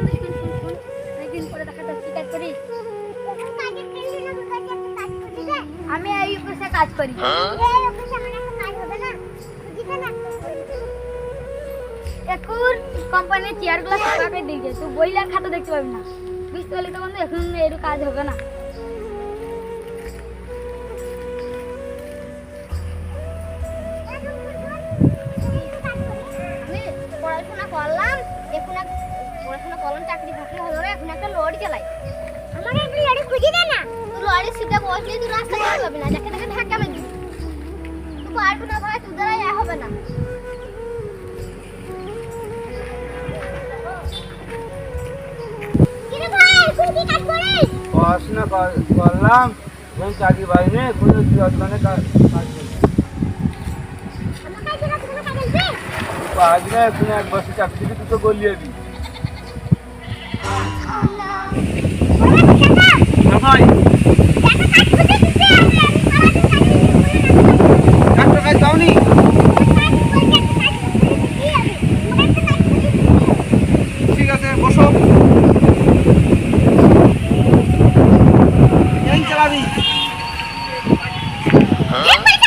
কাজ আমি এই অফিসে কাজ করি। এখন কোম্পানির চেয়ারগুলো ফাঁকা দিয়েছে তুই বই আর খাতা দেখতে পাবি না। বুঝতে পারলি তো বন্ধু এখন এর কাজ হবে না। আমি পড়াশোনা করলাম এখন পড়াশোনা করলাম চাকরি ফাকরি হলো রে, এখন একটা লরি চালাই। আমাকে একটা লরি খুঁজে দে না। তুই লরির সিটে বসলে তুই রাস্তা পার পাবি না যাকে তাকে ধাক্কা মারবি। তুই পারবি না ভাই দ্বারা ইয়া হবে না। পড়াশোনা করলাম। চাকরি কোনো দোকানে কাজ কাজ করি। আমার কাছে না কোনো কাজ আছে না এখন এক বছর চাকরি তুই তো গলিয়ে দি Ferrari. Huh?